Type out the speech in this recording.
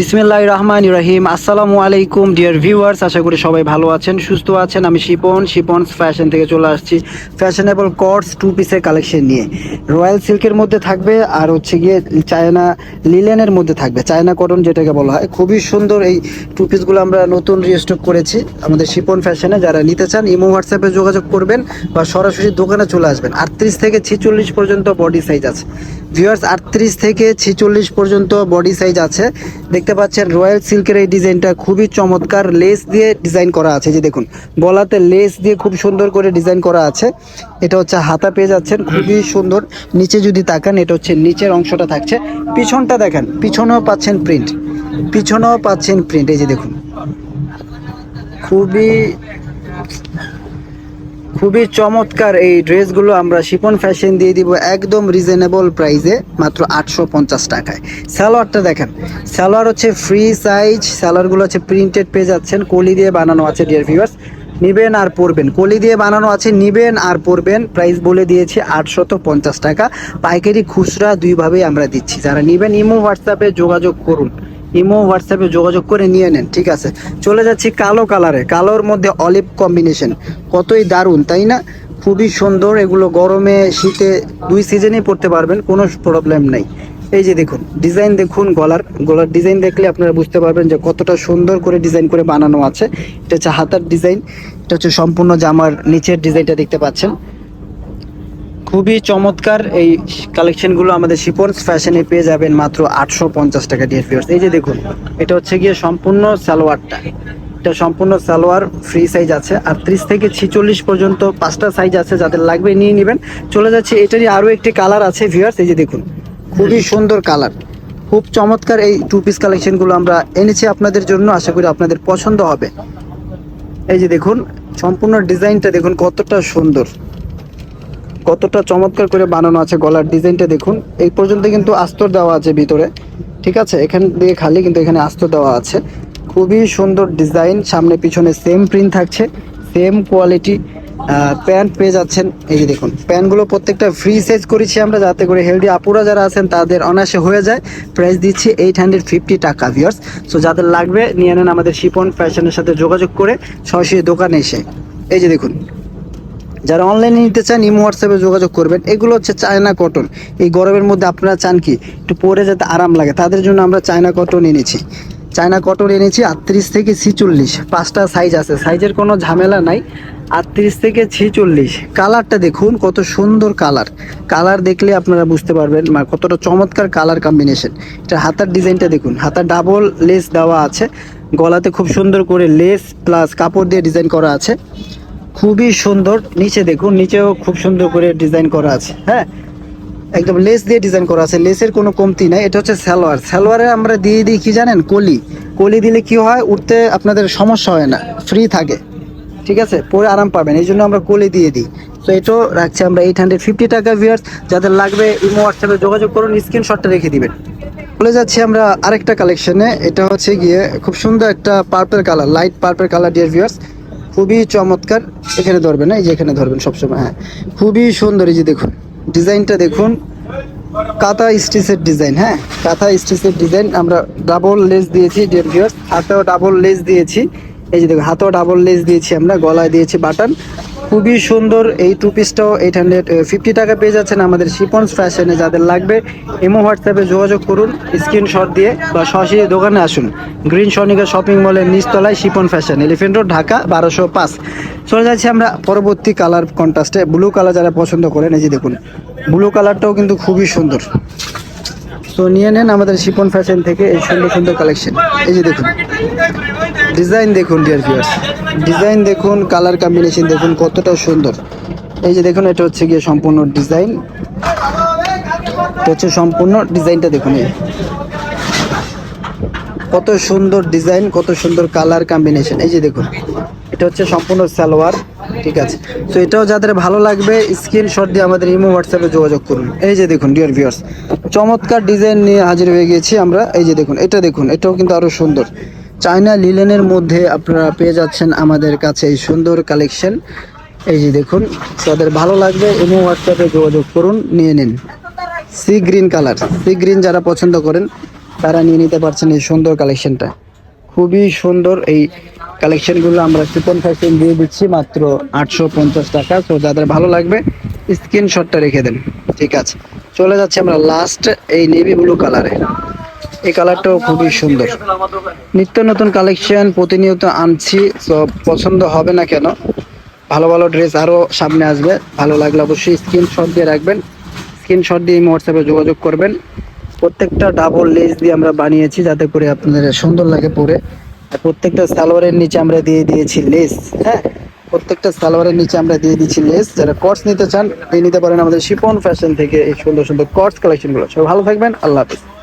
বিসমিল্লাহ রহমান রহিম। আসসালামু আলাইকুম ডিয়ার ভিউয়ার্স আশা করি সবাই ভালো আছেন, সুস্থ আছেন। আমি শিপন শিপন ফ্যাশন থেকে চলে আসছি ফ্যাশনেবল কটস টু পিসের কালেকশন নিয়ে। রয়্যাল সিল্কের মধ্যে থাকবে আর হচ্ছে গিয়ে চায়না লিলেনের মধ্যে থাকবে। চায়না কটন যেটাকে বলা হয়। খুবই সুন্দর এই টু পিসগুলো আমরা নতুন রিস্টক করেছি আমাদের শিপন ফ্যাশনে। যারা নিতে চান, ইমো হোয়াটসঅ্যাপে যোগাযোগ করবেন বা সরাসরি দোকানে চলে আসবেন। আটত্রিশ থেকে ছেচল্লিশ পর্যন্ত বডি সাইজ আছে। ভিউয়ার্স আটত্রিশ থেকে ছেচল্লিশ পর্যন্ত বডি সাইজ আছে। দেখতে পাচ্ছেন, রয়্যাল সিল্কের এই ডিজাইনটা খুবই চমৎকার। লেস দিয়ে ডিজাইন করা আছে, যে দেখুন, গলাতে লেস দিয়ে খুব সুন্দর করে ডিজাইন করা আছে। এটা হচ্ছে হাতা পেয়ে যাচ্ছেন, খুবই সুন্দর। নিচে যদি তাকান, এটা হচ্ছে নিচের অংশটা থাকছে। পিছনটা দেখেন, পিছনেও পাচ্ছেন প্রিন্ট পিছনেও পাচ্ছেন প্রিন্ট এই যে দেখুন। খুবই খুবই চমৎকার এই ড্রেসগুলো আমরা শিপন ফ্যাশন দিয়ে দিব একদম রিজনেবল প্রাইসে মাত্র আটশো পঞ্চাশ টাকায়। সালোয়ারটা দেখেন, সালোয়ার হচ্ছে ফ্রি সাইজ সালোয়ারগুলো হচ্ছে প্রিন্টেড পেয়ে যাচ্ছেন, কলি দিয়ে বানানো আছে ডিয়ার ভিউয়ার্স নিবেন আর পরবেন, কলি দিয়ে বানানো আছে, নিবেন আর পরবেন। প্রাইস বলে দিয়েছি আটশত পঞ্চাশ টাকা। পাইকারি খুচরা দুইভাবেই আমরা দিচ্ছি। যারা নিবেন, ইমো, হোয়াটসঅ্যাপে যোগাযোগ করুন। ইমো, হোয়াটসঅ্যাপে যোগাযোগ করে নিয়ে নেন, ঠিক আছে? চলে যাচ্ছি কালো কালারে। কালোর মধ্যে অলিভ কম্বিনেশন। কতই দারুণ, তাই না? খুবই সুন্দর, এগুলো গরমে, শীতে দুই সিজনেই পড়তে পারবেন, কোনো প্রবলেম নেই। এই যে দেখুন, ডিজাইন দেখুন গলার। গলার ডিজাইন দেখলে আপনারা বুঝতে পারবেন যে কতটা সুন্দর করে ডিজাইন করে বানানো আছে। এটা হচ্ছে হাতার ডিজাইন, এটা হচ্ছে সম্পূর্ণ জামার নিচের ডিজাইনটা দেখতে পাচ্ছেন। খুবই চমৎকার এই কালেকশনগুলো আমাদের শিপন্স ফ্যাশনে পেয়ে যাবেন মাত্র আটশো পঞ্চাশ টাকা ডিয়ার ফিয়ার্স এই যে দেখুন, এটা হচ্ছে গিয়ে সম্পূর্ণ সালোয়ারটা। এটা সম্পূর্ণ সালোয়ার ফ্রি সাইজ আছে। আর ত্রিশ থেকে ছিচল্লিশ পর্যন্ত পাঁচটা সাইজ আছে, যাদের লাগবে নিয়ে নেবেন। চলে যাচ্ছে, এটারই আরও একটি কালার আছে ভিউয়ার্স এই যে দেখুন, খুবই সুন্দর কালার খুব চমৎকার এই টু পিস কালেকশনগুলো আমরা এনেছি আপনাদের জন্য। আশা করি আপনাদের পছন্দ হবে। এই যে দেখুন, সম্পূর্ণ ডিজাইনটা দেখুন কতটা সুন্দর। কতটা চমৎকার করে বানানো আছে গলার ডিজাইনটা দেখুন। এই পর্যন্ত কিন্তু আস্তর দেওয়া আছে ভিতরে, ঠিক আছে? এখান দিয়ে খালি কিন্তু এখানে আস্তর দেওয়া আছে। খুবই সুন্দর ডিজাইন, সামনে পিছনে সেম প্রিন্ট থাকছে সেম কোয়ালিটি প্যান্ট পেয়ে যাচ্ছেন। এই যে দেখুন প্যান্টগুলো প্রত্যেকটা ফ্রি সাইজ করেছি আমরা, যাতে করে হেলদি আপুরা যারা আছেন, তাদের অনায়াসে হয়ে যায়। প্রাইস দিচ্ছি এইট হান্ড্রেড ফিফটি টাকা ভিওর্স সো যাদের লাগবে, নিয়ে নেন আমাদের শিপন ফ্যাশনের সাথে যোগাযোগ করে, সরাসরি দোকানে এসে। এই যে দেখুন যারা অনলাইনে নিতে চান, ইমো হোয়াটসঅ্যাপে যোগাযোগ করবেন। এগুলো হচ্ছে চায়না কটন এই গরমের মধ্যে আপনারা চান কি? একটু পরে যাতে আরাম লাগে। তাদের জন্য আমরা চায়না কটন এনেছি। চায়না কটন এনেছি আটত্রিশ থেকে ছিচল্লিশ। পাঁচটা সাইজ আছে। সাইজের কোনো ঝামেলা নাই। আটত্রিশ থেকে ছিচল্লিশ। কালারটা দেখুন, কত সুন্দর কালার কালার দেখলে আপনারা বুঝতে পারবেন মানে কতটা চমৎকার কালার কম্বিনেশন এটা হাতার ডিজাইনটা দেখুন। হাতার ডাবল লেস দেওয়া আছে। গলাতে খুব সুন্দর করে লেস প্লাস কাপড় দিয়ে ডিজাইন করা আছে। খুবই সুন্দর। নিচে দেখুন, নিচেও খুব সুন্দর করে ডিজাইন করা আছে হ্যাঁ? একদম লেস দিয়ে ডিজাইন করা আছে লেসের কোনো কমতি নাই। এটা হচ্ছে সালোয়ার। সালোয়ারে আমরা দিয়ে দিই কি জানেন? কলি। কলি দিলে কি হয়? উঠতে আপনাদের সমস্যা হয় না ফ্রি থাকে। ঠিক আছে? পরে আরাম পাবেন। এই জন্য আমরা কলি দিয়ে দিই। তো এটাও রাখছি আমরা এইট হান্ড্রেড ফিফটি টাকা ভিয়ার্স যাদের লাগবে ইমো হোয়াটসঅ্যাপে যোগাযোগ করুন স্ক্রিনশটটা রেখে দিবেন। বলে যাচ্ছি আমরা আরেকটা কালেকশনে এটা হচ্ছে গিয়ে খুব সুন্দর একটা purple colour light purple colour dear viewers খুবই চমৎকার। এখানে ধরবেন না এই যে এখানে ধরবেন সবসময় হ্যাঁ। খুবই সুন্দর, এই যে দেখুন, ডিজাইনটা দেখুন। কাঁথা স্টিচের ডিজাইন হ্যাঁ। কাঁথা স্টিচের ডিজাইন, আমরা ডাবল লেস দিয়েছি ডিয়ার ভিউয়ার্স হাতেও ডাবল লেস দিয়েছি। এই যে দেখুন, হাতেও ডাবল লেস দিয়েছি আমরা, গলায় দিয়েছি বাটন খুবই সুন্দর এই টু পিসটাও এইট হান্ড্রেড ফিফটি টাকা পেয়ে যাচ্ছেন আমাদের শিপন্স ফ্যাশনে। যাদের লাগবে এমো হোয়াটসঅ্যাপে যোগাযোগ করুন স্ক্রিনশট দিয়ে বা সরাসরি দোকানে আসুন। গ্রিন সনিকা শপিং মলের নিচতলায় Shipon fashion elephant road Dhaka, বারোশো পাঁচ। চলে যাচ্ছি আমরা পরবর্তী কালার কন্ট্রাস্টে ব্লু কালার যারা পছন্দ করেন, এই যে দেখুন ব্লু কালারটাও কিন্তু খুবই সুন্দর। তো নিয়ে নেন আমাদের শিপন ফ্যাশন থেকে এই সুন্দর সুন্দর কালেকশন এই যে দেখুন। ডিজাইন দেখুন ডিয়ার ভিউয়ার্স ডিজাইন দেখুন কালার কম্বিনেশন দেখুন, কতটা সুন্দর। এই যে দেখুন, এটা হচ্ছে গিয়ে সম্পূর্ণ ডিজাইন। এটা হচ্ছে সম্পূর্ণ ডিজাইনটা দেখুন, এই কত সুন্দর ডিজাইন, কত সুন্দর কালার কম্বিনেশন এই যে দেখুন, এটা হচ্ছে সম্পূর্ণ সালোয়ার, ঠিক আছে। তো এটাও যাদের ভালো লাগবে স্ক্রিনশট দিয়ে আমাদের ইমো হোয়াটসঅ্যাপে যোগাযোগ করুন। এই যে দেখুন ডিয়ার ভিউয়ার্স চমৎকার ডিজাইন নিয়ে হাজির হয়ে গিয়েছি আমরা। এই যে দেখুন, এটা দেখুন, এটাও কিন্তু আরও সুন্দর। চায়না লিলেনের মধ্যে আপনারা পেয়ে যাচ্ছেন আমাদের কাছে এই সুন্দর কালেকশন। এই যে দেখুন, যাদের ভালো লাগবে ইমো হোয়াটসঅ্যাপে যোগাযোগ করুন, নিয়ে নিন। Sea green colour, sea green যারা পছন্দ করেন, তারা নিয়ে নিতে পারছেন এই সুন্দর কালেকশনটা। খুবই সুন্দর এই কালেকশনগুলো আমরা চিকন ফ্যাশন দিয়ে দিচ্ছি মাত্র আটশো পঞ্চাশ টাকা। তো যাদের ভালো লাগবে স্ক্রিনশটটা রেখে দেন। ঠিক আছে, চলে যাচ্ছে আমরা লাস্ট এই নেভি ব্লু কালারে এই কালারটাও খুবই সুন্দর। নিত্য নতুন কালেকশন, প্রতিনিয়ত আনছি, তো পছন্দ হবে না কেন? ভালো ভালো ড্রেস আরও সামনে আসবে। ভালো লাগলে অবশ্যই স্ক্রিনশট দিয়ে রাখবেন। স্ক্রিনশট দিয়ে হোয়াটসঅ্যাপে যোগাযোগ করবেন। প্রত্যেকটা ডাবল লেস দিয়ে আমরা বানিয়েছি যাতে করে আপনাদের সুন্দর লাগে পরে। আর প্রত্যেকটা সালোয়ারের নিচে আমরা দিয়ে দিয়েছি লেস হ্যাঁ? প্রত্যেকটা সালোয়ারের নিচে আমরা দিয়ে দিচ্ছি লেস যারা কর্স নিতে চান নিতে পারেন আমাদের শিপন ফ্যাশন থেকে এই সুন্দর সুন্দর কর্স কালেকশনগুলো সব ভালো থাকবেন, আল্লাহ হাফিজ।